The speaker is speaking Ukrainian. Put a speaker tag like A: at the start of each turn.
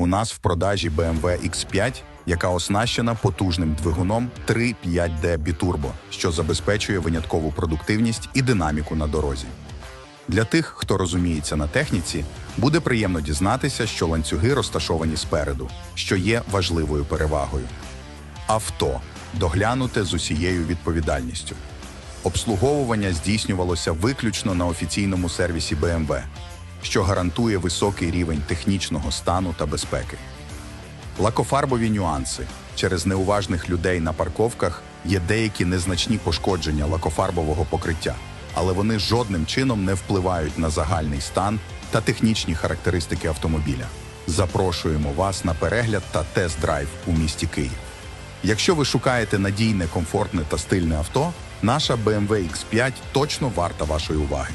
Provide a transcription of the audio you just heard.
A: У нас в продажі BMW X5, яка оснащена потужним двигуном 3.5D Biturbo, що забезпечує виняткову продуктивність і динаміку на дорозі. Для тих, хто розуміється на техніці, буде приємно дізнатися, що ланцюги розташовані спереду, що є важливою перевагою. Авто доглянуте з усією відповідальністю. Обслуговування здійснювалося виключно на офіційному сервісі BMW, що гарантує високий рівень технічного стану та безпеки. Лакофарбові нюанси через неуважних людей на парковках є деякі незначні пошкодження лакофарбового покриття, але вони жодним чином не впливають на загальний стан та технічні характеристики автомобіля. Запрошуємо вас на перегляд та тест-драйв у місті Київ. Якщо ви шукаєте надійне, комфортне та стильне авто, наша BMW X5 точно варта вашої уваги.